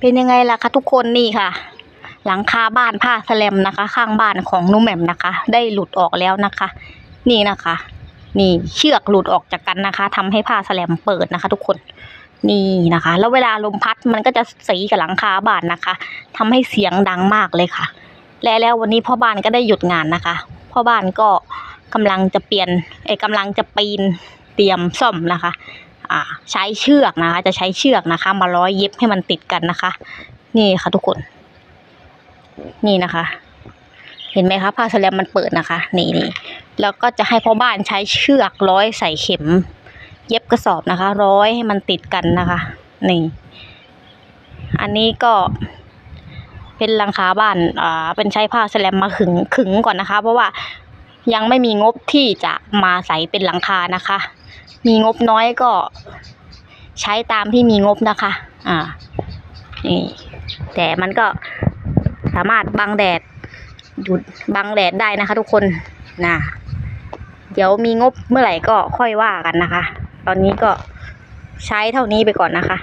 เป็นยังไงล่ะคะทุกคนนี่ค่ะ หลังคาบ้านผ้าแสลมนะคะ ข้างบ้านของนุ่มแหม่มนะคะ ได้หลุดออกแล้วนะคะ นี่นะคะ นี่เชือกหลุดออกจากกันนะคะทำให้ผ้าแสลมเปิดนะคะ ทุกคนนี่นะคะ แล้วเวลาลมพัดมันก็จะสีกับหลังคาบ้านนะคะทำให้เสียงดังมากเลยค่ะ และแล้ววันนี้พ่อบ้านก็ได้หยุดงานนะคะ พ่อบ้านก็กำลังจะเปลี่ยนเอยกำลังจะปีนเตรียมซ่อมนะคะ ใช้เชือกนะคะ จะใช้เชือกนะคะ มาร้อยเย็บให้มันติดกันนะคะ นี่ค่ะทุกคน นี่นะคะ เห็นไหมคะผ้าสแลมมันเปิดนะคะ นี่นี่แล้วก็จะให้พ่อบ้านใช้เชือกร้อยใส่เข็ม เย็บกระสอบนะคะ ร้อยให้มันติดกันนะคะนี่อันนี้ก็เป็นหลังคาบ้านอ่าเป็นใช้ผ้าสแลมมาขึงขึงก่อนนะคะ เพราะว่ายังไม่มีงบที่จะมาใส่เป็นหลังคานะคะ มีงบน้อยก็ใช้ตามที่มีงบนะคะ อ่า นี่ แต่มันก็สามารถบังแดดหยุดบังแดดได้นะคะ ทุกคนนะเดี๋ยวมีงบเมื่อไหร่ก็ค่อยว่ากันนะคะ ตอนนี้ก็ใช้เท่านี้ไปก่อนนะคะ